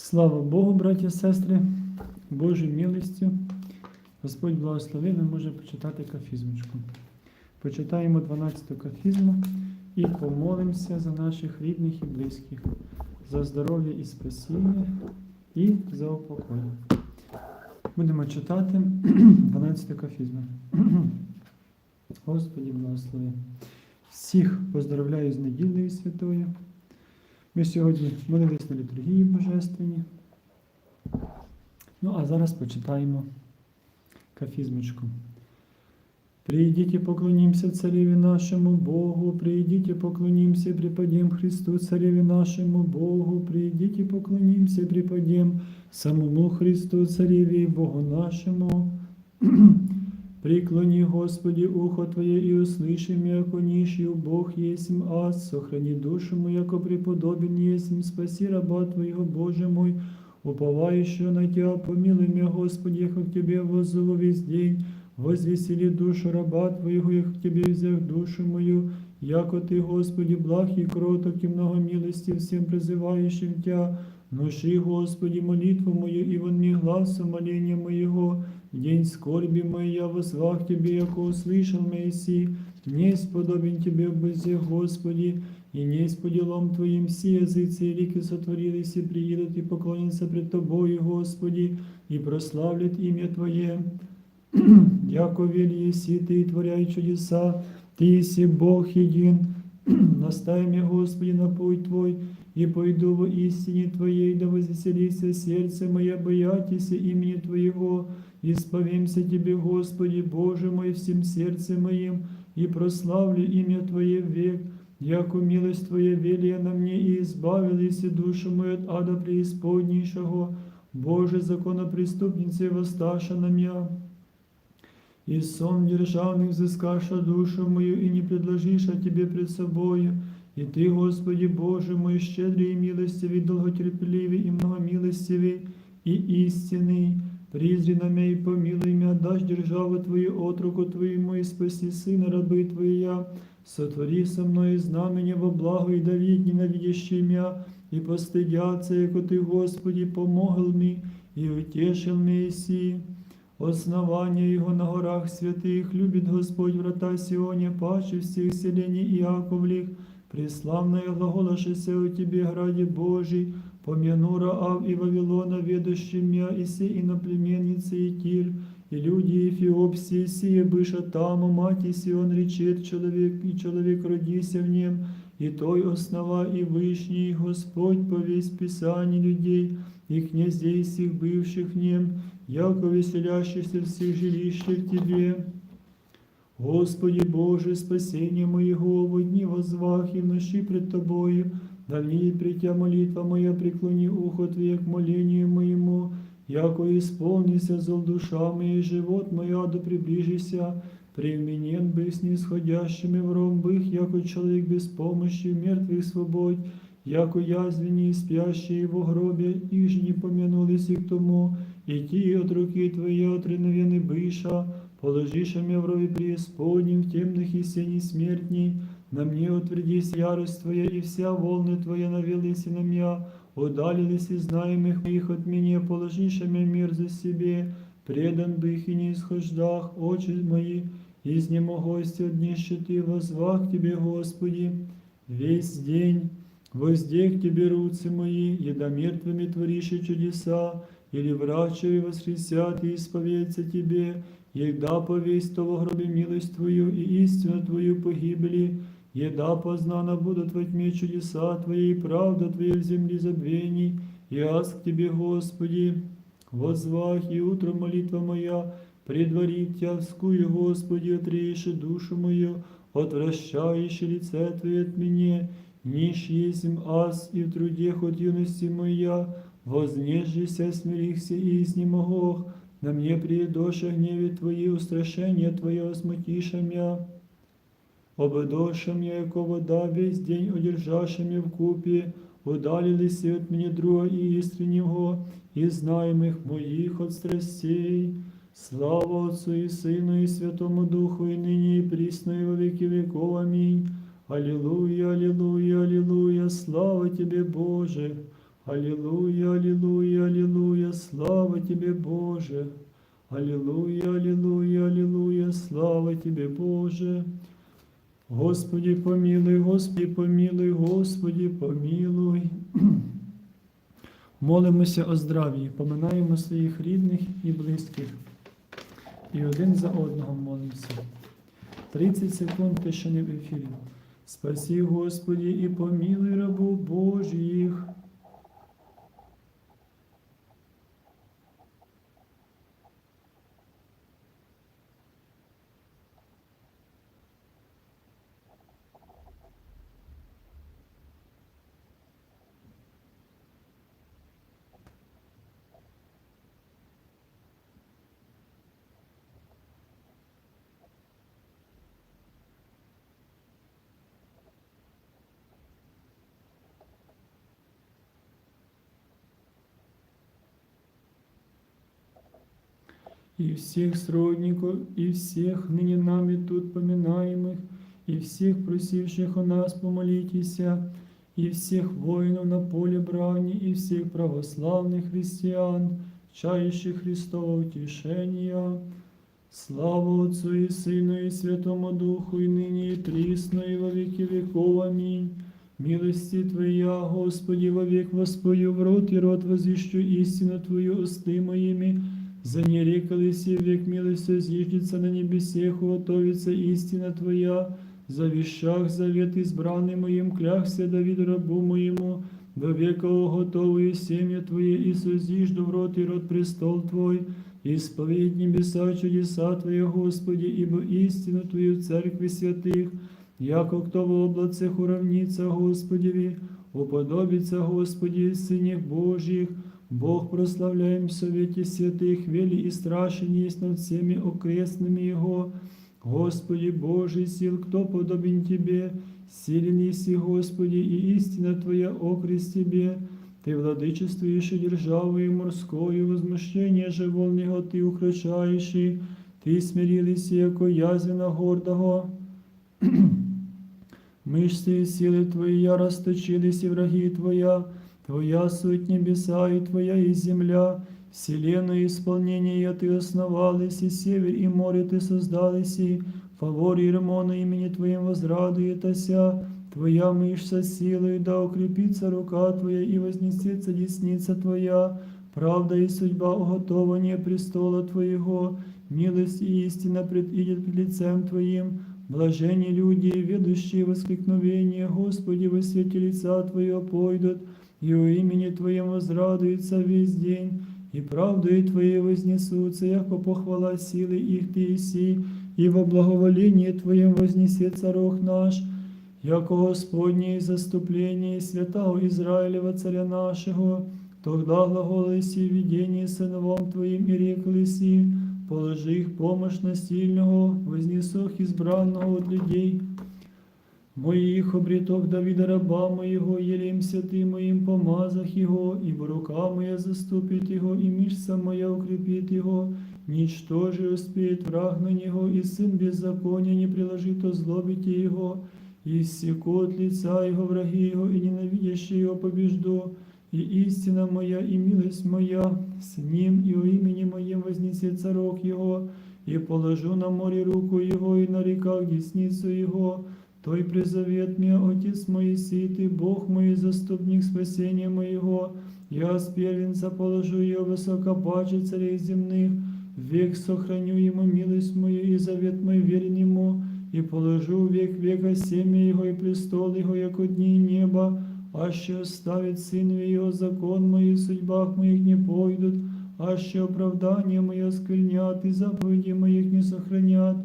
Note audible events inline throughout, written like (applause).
Слава Богу, браті і сестри, Божою милістю. Господь благословив, ми можемо почитати кафізмочку. Почитаємо 12-ту кафізму і помолимося за наших рідних і близьких, за здоров'я і спасіння і за упокой. Будемо читати (clears throat) 12-ту кафізму. (clears throat) Господі благослови. Всіх поздравляю з неділею святою. Ми сьогодні молились на літургії Божественні. Ну, а зараз почитаємо кафізмочку. Прийдите, поклонимся Цареві нашему Богу, прийдите, поклонимся, преподем Христу, Цареві нашему Богу, прийдите, поклонимся, преподем самому Христу, Цареві і Богу нашему. Преклони, Господи, ухо Твое и услыши меня, яко нищий Бог есмь аз, сохрани душу мою, яко преподобен есмь, спаси раба Твоего, Боже мой, уповающего на Тебя, помилуй меня, Господи, яко к Тебе воззову весь день, возвесели душу раба Твоего, яко к Тебе взяв душу мою, яко Ты, Господи, благ и кроток и много милости всем призывающим Тебя, Внуши, Господи, молитву мою, и вон мне глаз моления моего, в день скорби моей я возвах Тебе, яко услышал Моисей, не сподобен Тебе безе, Господи, и не по делам Твоим все языцы и лики сотворились и приедут и поклонятся пред Тобою, Господи, и прославлят имя Твое. (clears throat) Яко вели еси Ты, творяй чудеса, Ты еси Бог един, (clears throat) наставь меня, Господи, на путь Твой, и пойду во истине Твоей, да возвеселися сердце мое, боятися имени Твоего, исповемся Тебе, Господи, Боже мой, всем сердцем моим, и прославлю имя Твое век, яко милость Твоя велия на мне, и избавились и душу мою от ада преисподнейшего, Боже, законопреступницы, воссташа на меня И сон державных взыскаша душу мою, и не предложишь о Тебе пред собою, и Ты, Господи Боже мой, щедрый и милостивый, долготерпеливый и многомилостивый, и истинный, призри на меня и помилуй меня, дашь державу Твою от руку Твоему, и спаси сына рабы Твоя, сотвори со мною знамение во благо и давид ненавидящий меня, и постыдятся, яко Ты, Господи, помогл мне, и утешил меня си. Основание Его на горах святых, любит Господь врата Сионе, паче всех селений Иаковлих, преславная глаголашися у Тебе, граде Божий, помяну Раав и Вавилона, ведущим мя, и все иноплеменницы и Тир, и люди Эфиопсии, сие быша там, мати Сион речет человек, и человек родися в нем, и той основа и вышний Господь повесь Писание людей, и князей всех бывших в нем, яко веселящихся всех жилищах Тебе. Господи Боже, спасение моего, во дни возвах и в ночи пред Тобою, да мне притя молитва моя, преклони ухо Твое к молению моему, яко исполнися зол душа моя, и живот моя, да приближися, пременен бы с нисходящими в ромбых, яко человек без помощи, мертвых свободь, яко язвені, спящие во гробе, и же не помянулись и к тому, и ті от руки Твоей отреновены быша, положиша меня в рови преисподним, в темных и сени смертней, на мне утвердись ярость Твоя, и вся волны Твоя навелись на меня, удалились из знаемых моих от меня, положиша меня мир за себе, предан бы их и не исхождах, очи мои, изнемогости от нищеты, возвах к Тебе, Господи, весь день, возде к Тебе руцы мои, еда мертвыми твориши чудеса, или врачи воскресят и исповедятся Тебе, егда повесть того гробе милость Твою и истину Твою погибели, еда познана будут во тьме чудеса Твои, и правда Твоя в земле забвений, и аз к Тебе, Господи, возвах и утро молитва моя, предварить Тя вскую, Господи, отрейши душу мою, отвращающий лице Твое от меня, нищ есмь аз, и в труде от юности моя, вознежися, смирихся и изнемогох, на мне приедоша гневе Твои, устрашения Твое смутиша мя. Обедоша мя, яко вода, весь день одержаша мя в купе, удалились от меня друга и искреннего, и знаемых моих от страстей. Слава Отцу и Сыну и Святому Духу, и ныне и присно, и во веки веков. Аминь. Аллилуйя, аллилуйя, аллилуйя, слава Тебе, Боже. Аллилуйя, аллилуйя, аллилуйя, слава Тебе, Боже. Аллилуйя, аллилуйя, аллилуйя, слава Тебе, Боже. Господи, помилуй, Господи, помилуй, Господи, помилуй. Молимося о здрав'ї, поминаємо своїх рідних і близьких. І один за одного молимося. 30 секунд тишини в ефірі. Спаси, Господи, і помилуй рабу Божих. и всех сродников, и всех ныне нами тут поминаемых, и всех просивших у нас помолитеся, и всех воинов на поле брани, и всех православных христиан, чающих Христова утешения. Слава Отцу и Сыну и Святому Духу, и ныне и присно, и во веки веков. Аминь. Милости Твоя, Господи, вовек воспою в рот и рот возвещу истину Твою усты моими, за не рекались и век милостью зиждется на небесех, уготовится истина Твоя, за вещах завет избранный моим, клялся Давид рабу моему, до века уготовую семя Твое, и созижду в рот и рот престол Твой, исповедь небеса чудеса Твои, Господи, ибо истину Твою в церкви святых, яко кто в облацах уравнится Господеви, уподобится Господи сынях Божьих, Бог прославляем в совете святых, вели и страшен есть над всеми окрестными Его. Господи Божий сил, кто подобен Тебе, силен еси, Господи, и истина Твоя окрест Тебе. Ты владычествуешь и державою морскою, возмущение же волного Ты украшающий, Ты смирились, яко язвена гордого. (clears throat) Мышцы и силы Твои я расточились, и враги Твоя, Твоя суть небеса и Твоя и земля, вселенную исполнение Ты основалась, и север, и море Ты создалась, и фавор и ремону имени Твоим возрадуетася, Твоя мышца силою, да укрепится рука Твоя, и вознесется десница Твоя, правда и судьба уготования престола Твоего, милость и истина предидет пред лицем Твоим, блажени люди, ведущие воскликновение, Господи, во свете лица Твоего пойдут, и о имени Твоем возрадуется весь день, и правдою Твоей вознесутся, яко похвала силы их Ты иси, и во благоволении Твоем вознесется рог наш, яко Господне заступление святого Израилева царя нашего, тогда глаголиси в видении сыновом Твоим и реклиси, положи их помощь на сильного, вознесох избранного от людей, Моїх обріток Давіда раба моєго, єлім святим моїм помазах його, ибо рука моя заступит його, і мышца моя укрепит його, ничтоже успеет враг на него, и сын беззакония не приложит озлобите его, и всекот лица его враги его, и ненавидящие его побежду, и истина моя, и милость моя, с ним, и о имени моем вознесется рог его, и положу на море руку его, и на реках десницу его, той призовет меня, Отец Моисей, Ты, Бог мой, заступник спасения моего, я с первенца положу ее высокопаче царей земных, век сохраню ему милость мою и завет мой верен ему, и положу век века семя его и престол его, яко дни неба, аще оставит сынове его закон мой, и в судьбах моих не пойдут, аще оправдание мое сквернят, и заповеди моих не сохранят,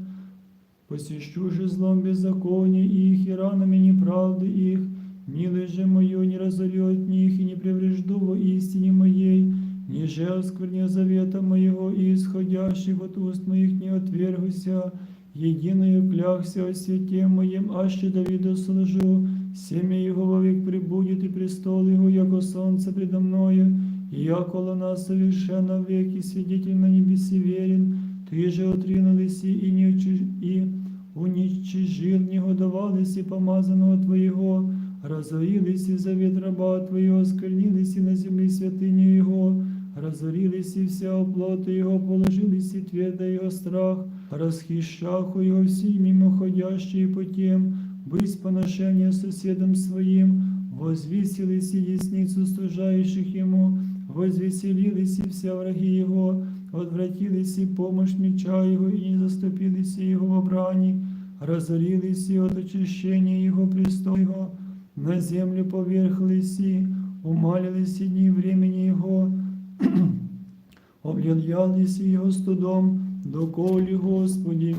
Посещу же злом беззакония их, и ранами неправды их, милость же мою не разорю от них, и не преврежду во истине моей, ниже оскверня завета моего, и исходящих от уст моих не отвергуся, единою клялся о святе моем, аще Давида служу, семя его вовек прибудет, и престол его, яко солнце предо мною, и яко луна совершенно век, и свидетель на небеси верен, ты же отринулись и не учи- и уничижил, не годовались и помазаного Твоего, разорились и завет раба Твоего, осквернились и на земле святыни Его, разорились и вся оплота Его, положились и твердо Его страх, расхищаху Его все мимоходящие по тем, быть поношения соседом своим, возвесились и десницу стужающих Ему, возвеселились и вся враги Его, отвратились и помощь меча Его, и не заступились и Его в брани, разорились и от очищения Его престола Его, на землю поверхлись и умалились и дни времени Его, (clears throat) облялись Его студом, доколі Господи,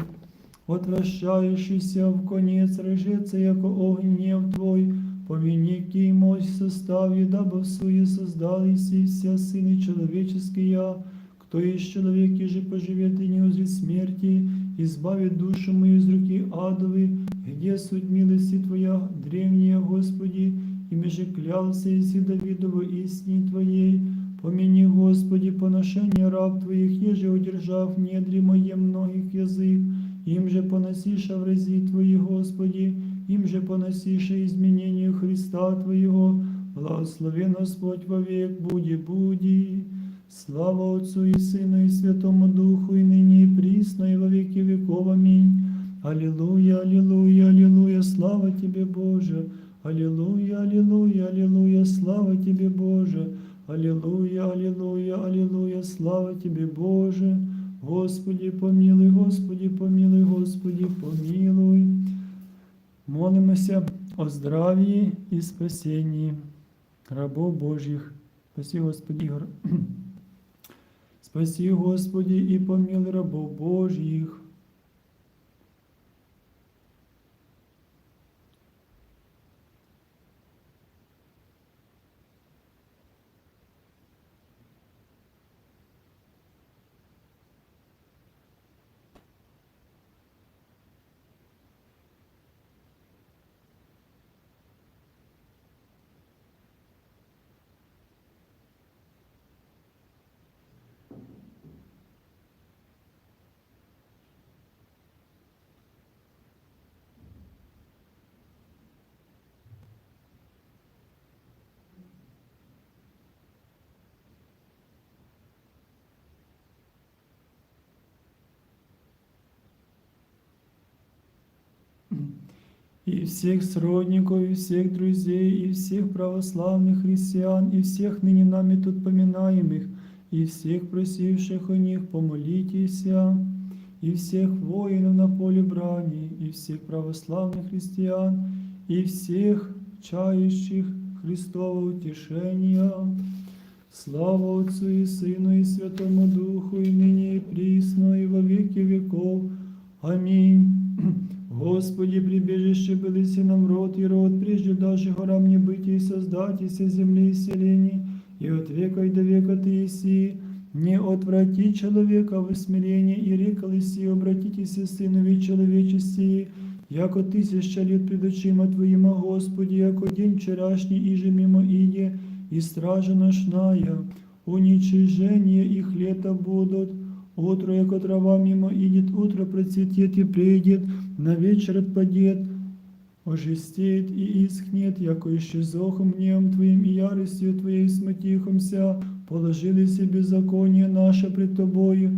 отвращающийся в конец рожеться, яко огонь гнев Твой, помяни мощь составе, дабы в суе создались и все сыны человеческие, кто есть человек, и же поживет и не узрит смерти, избавит душу мою из руки адовы, где суть милости Твоя, древняя, Господи, и меже клялся иси Давидова истине Твоей, Помяни, Господи, поношение раб Твоих, еже удержав недри моє многих язык, им же поносиша в рази Твои, Господи, им же поносиша изменению Христа Твоего, благословен Господь вовек, буди, буди. Слава Отцу и Сыну и Святому Духу, и ныне и присно, и во веки веков. Аминь. Аллилуйя, аллилуйя, аллилуйя, слава Тебе, Боже. Аллилуйя, аллилуйя, аллилуйя, слава Тебе, Боже. Аллилуйя, аллилуйя, аллилуйя, слава Тебе, Боже. Господи, помилуй, Господи, помилуй, Господи, помилуй. Молимося о здравии и спасении рабов Божьих. Спаси, Господи, Гор- Спаси, Господи, і поміли рабов Божьих. и всех сродников, и всех друзей, и всех православных христиан, и всех ныне нами тут поминаемых, и всех просивших о них помолитесь, и всех воинов на поле брани, и всех православных христиан, и всех чающих Христова утешения. Слава Отцу и Сыну и Святому Духу, и ныне и присно, и во веки веков. Аминь. Господи, прибежище белиси нам род и род, прежде даже горам не быть и создать, и со земли и селений, и от века и до века Ты еси, не отврати человека в смирение, и рекал еси, обратитесь, сынові человечести, яко тысяча лет пред очима Твоима, Господи, яко день вчерашний, и же мимо иде, и стража ношная, уничижение их лета будут, утро, яко трава мимо идет, утро процветет и придет, на вечер отпадет, ожестеет и искнет, яко исчезохом гневом Твоим и яростью Твоей смутихомся, положили себе беззаконие наше пред Тобою,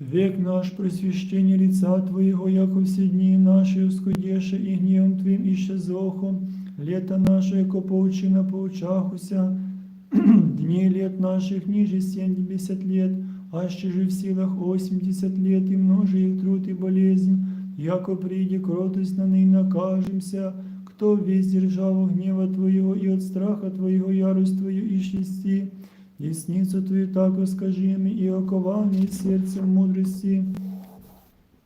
век наш просвящение лица Твоего, яко все дни наши ускудеше и гневом Твоим исчезохом, лето наше, яко поучина поучахуся, (clears throat) дней лет наших ниже семьдесят лет, аще же в силах восемьдесят лет, и множе их труд и болезнь, яко приди кротость на ныне накажемся, кто весь державу гнева Твоего и от страха Твоего ярость Твою исчисти, десницу Твою так скажи ми, и окованный сердцем мудрости.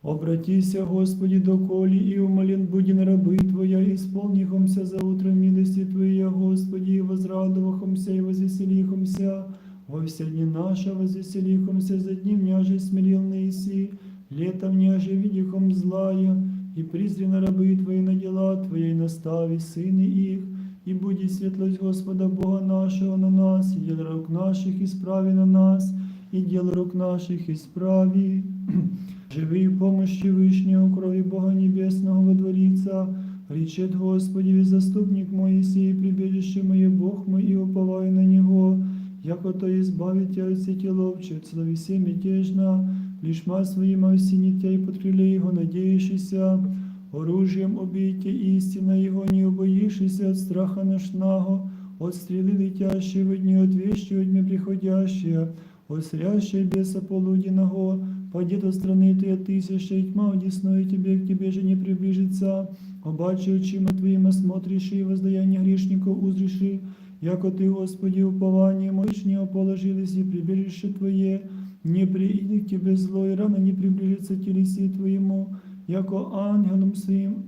Обратися, Господи, доколі, і умолен будем раби Твоя, исполнихомся за утро милости Твоя, Господи, и возрадовахомся, и возвеселихомся, во все дни наши возвеселихомся, за дни мяже смирил Иси, летом няже видихом злая, и призрено рабы Твои на дела Твои, настави сыны их, и буди светлость Господа Бога нашего на нас, и дел рук наших исправи на нас, и дел рук наших исправи. (clears throat) Живи в помощи Вышнего крови Бога Небесного водворится, Речет Господи, ведь заступник мой сей, прибежище мое, Бог мой, и уповаю на Него, яко то избавит тебя от сети ловче, от словесе мятежна, лишма своима осенитя и под крыле Его надеющийся, оружием обійте истина Его, не убоишься от страха ношного, от стрелы летящей в дни, от вещи от дня приходящие, от срящей беса полуденного, пойди до страны твоя тысяча, и тьма одесную тебе, к тебе же не приближится, обаче очима твоим осмотришь и воздаяние грешников узришь, яко ты, Господи, упование мощнее положились и прибежище Твое, не приидет к Тебе зло, и рано не приближится телеси Твоему, яко ангелом своим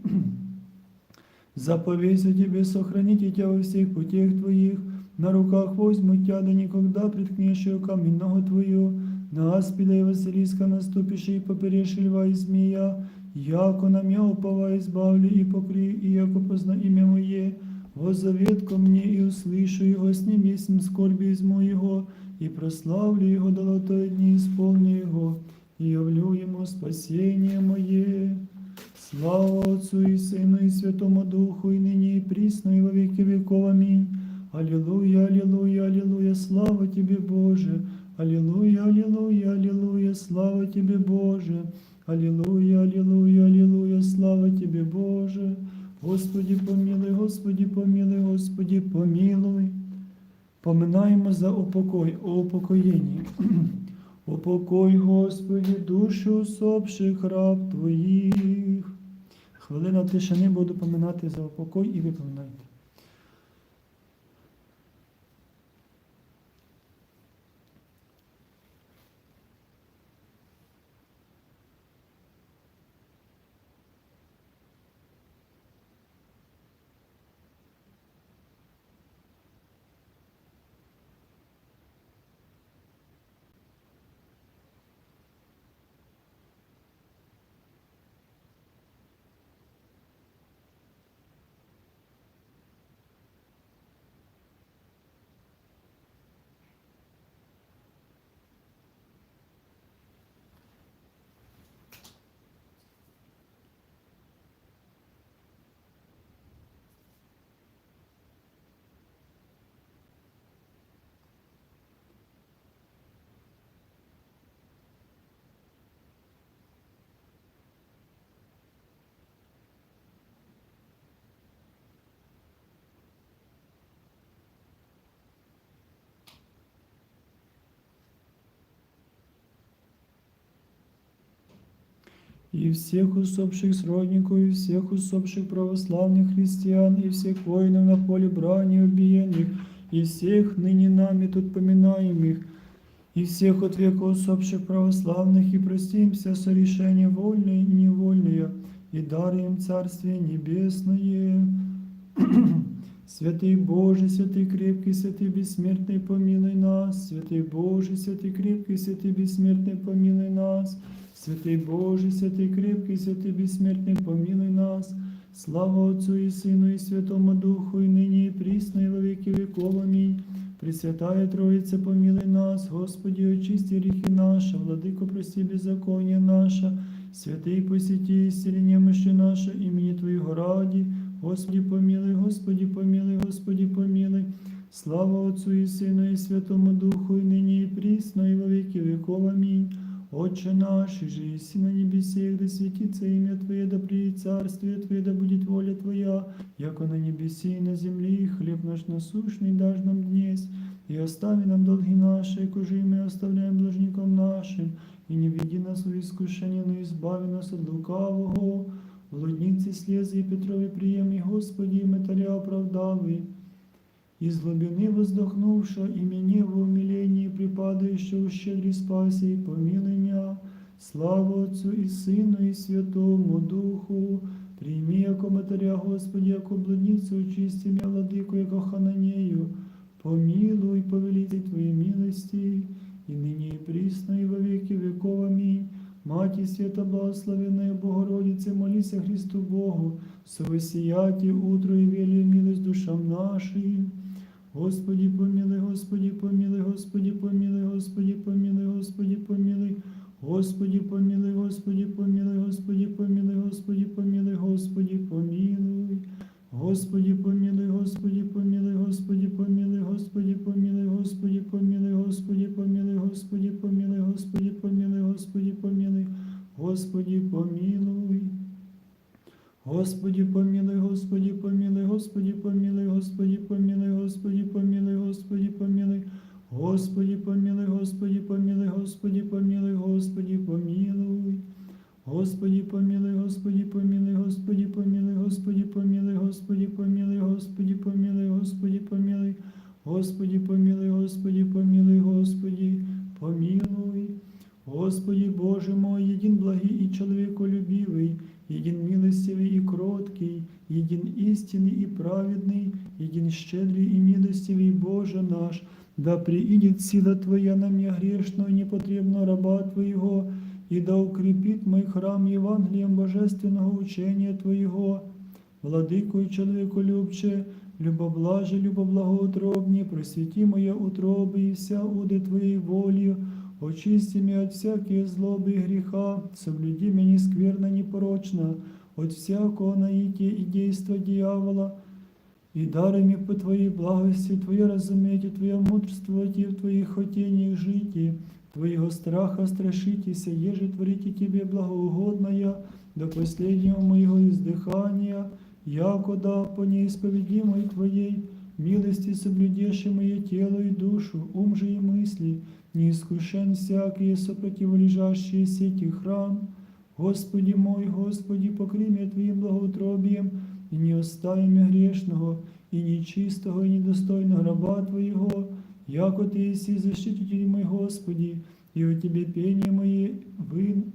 заповейся Тебе сохранить Тебя во всех путях Твоих, на руках возьму Тебя, да никогда приткнешь камень ногу Твою, на аспида и Василиска наступишь и поперешь льва и змея, яко на меня упова избавлю и покри, и яко позна имя Мое, воззовет ко мне и услышу его, с ним есмь скорби изму его, и прославлю его долотой дни, исполню его, и явлю ему спасение мое. Слава Отцу и Сыну и Святому Духу, и ныне и присно, и во веки веков. Аминь. Аллилуйя, аллилуйя, аллилуйя, слава Тебе, Боже. Аллилуйя, аллилуйя, аллилуйя, слава Тебе, Боже. Аллилуйя, аллилуйя, аллилуйя, слава Тебе, Боже. Господи помилуй, Господи помилуй, Господи помилуй. Поминаємо за упокой, о упокоєнні. (clears throat) Упокой, Господи, душу усопших раб Твоїх. Хвилина тишини буду поминати за упокой і ви поминайте. и всех усопших сродников, и всех усопших православных христиан, и всех воинов на поле брани убиенных, и всех ныне нами тут поминаемых, и всех от века усопших православных, и простимся со решения вольное и невольное, и даруем Царствие Небесное. Святый Боже, святый крепкий, святый бессмертный, помилуй нас. Святый Боже, святый крепкий, святый бессмертный, помилуй нас. Святий Боже, святий крепкий, святий безсмертний, помилуй нас. Слава Отцу і Сину, і Святому Духу, і нині, і прісно, і во віки веков. Амінь. Пресвятая Троїця, помилуй нас, Господи, очисти гріхи наші, владико, прости беззаконня наша, святий посіті, ісцелення мощі наше, імені Твоєго раді. Господи, помилуй, Господи, помилуй, Господи, помилуй. Слава Отцу і Сину, і Святому Духу, і нині, і прісно, і во віки веков. Амінь. Отче наш, же на небесех, да светится имя Твое, да приедет царствие Твое, да будет воля Твоя, яко на небеси и на земле, хлеб наш насущный дашь нам днесь, и остави нам долги наши, кожи мы оставляем должником нашим, и не веди нас в искушение, но избави нас от лукавого. Блудниці слези і Петрові приємні, Господі, і метаря оправдали. Из глубины воздохнувши, и мне в умилении припадающего щедрей спаси, помилуй меня. Слава Отцу и Сыну и Святому Духу, прими, яко матеря Господи, яко блудницу очисти меня, владыку, яко хананею, помилуй, повелитель Твоей милости, и ныне и присно, и во веки веков. Аминь. Маті свята благословенная Богородице, молися Христу Богу, совосияти утро и велию милость душам нашим. Господи помилуй, Господи помилуй, Господи помилуй, Господи помилуй, Господи помилуй, Господі помилуй, Господі помилуй, Господі помилуй, Господі помилуй, Господі помилуй. Господі помилуй, Господі помилуй, Господі помилуй, Господі помилуй, Господі помилуй, Господі помилуй, Господі помилуй, Господі помилуй, Господі помилуй, Господі помилуй. Господі помилуй, Господі помилуй, Господі помилуй, Господі помилуй, Господі помилуй, Господі помилуй. Господі помилуй, Господі помилуй, Господі помилуй, Господі помилуй. Господі помилуй, Господі помилуй, Господі помилуй, Господі помилуй, Господі помилуй, Господі помилуй, Господі помилуй, Господі помилуй, Господі помилуй, Господі помилуй. Господи Боже мой, един благий и человеколюбивый, един милостивый и кроткий, един истинный и праведный, един щедрый и милостивый Боже наш, да приидет сила Твоя на меня грешного и непотребного раба Твоего, и да укрепит мой храм Евангелием божественного учения Твоего, Владыку и человеколюбче, любоблаже, любоблагоутробне, просвети моя утробы и вся уды Твоей волью, Очисти меня от всякие злобы и греха, соблюди меня скверно непорочно, от всякого наития и действа дьявола, и даруй мне по Твоей благости, Твое разуметь, и Твое мудрствовать в Твоих хотениях жить, и Твоего страха страшитеся, еже творите Тебе благоугодное до последнего моего издыхания, якода по неисповедимой Твоей милости соблюдеши мое тело и душу, ум же и мысли, не искушен всякие сопротивлежащие сети храм. Господи мой, Господи, покри меня Твоим благоутробием, и не остави меня грешного, и нечистого, и недостойного раба Твоего, яко Ты еси защититель мой, Господи, и о Тебе пение мое вын,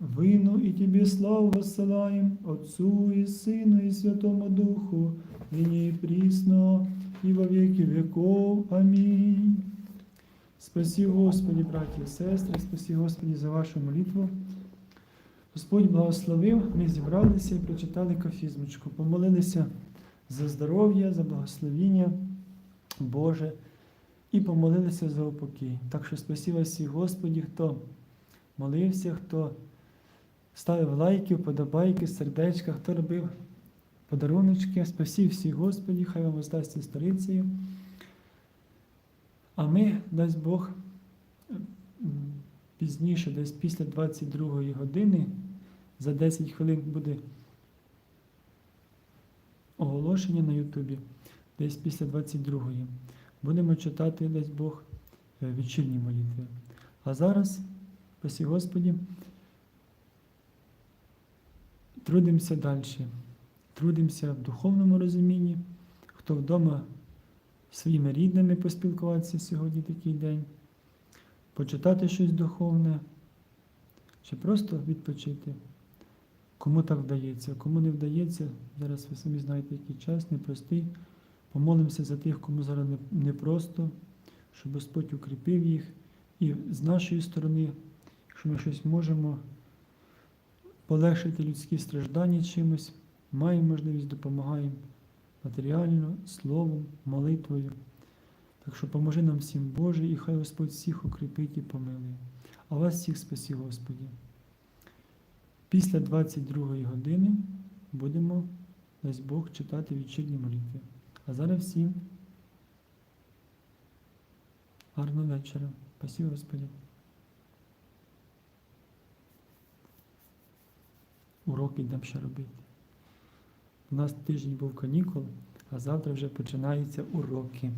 Вину и Тебе славу воссылаем, Отцу и Сыну и Святому Духу, ныне и присно, и во веки веков. Амінь. Спасі Господі, браті і сестри, спасі Господі за вашу молитву. Господь благословив, ми зібралися і прочитали кафізмочку, помолилися за здоров'я, за благословіння Боже і помолилися за упокій. Так що спасіба всіх Господі, хто молився, хто ставив лайки, вподобайки, сердечка, хто робив подаруночки. Спасі всіх Господі, хай вам воздасться сторицею. А ми, дасть Бог, пізніше, десь після 22-ї години, за 10 хвилин буде оголошення на Ютубі, десь після 22-ї. Будемо читати, дасть Бог, е, вечірні молитви. А зараз, спасі Господі, трудимося далі. Трудимося в духовному розумінні, хто вдома своїми рідними поспілкуватися сьогодні такий день, почитати щось духовне, чи просто відпочити. Кому так вдається, кому не вдається, зараз ви самі знаєте, який час, непростий. Помолимося за тих, кому зараз непросто, щоб Господь укріпив їх. І з нашої сторони, якщо ми щось можемо полегшити людські страждання чимось, маємо можливість, допомагаємо матеріально, словом, молитвою. Так що поможи нам всім Боже, і хай Господь всіх укріпить і помилує. А вас всіх спасі, Господі. Після 22 години будемо, дасть Бог, читати вечірні молитви. А зараз всім гарного вечора. Спасибо, Господі. Уроки йдемо ще робити. У нас тиждень був канікул, а завтра вже починаються уроки.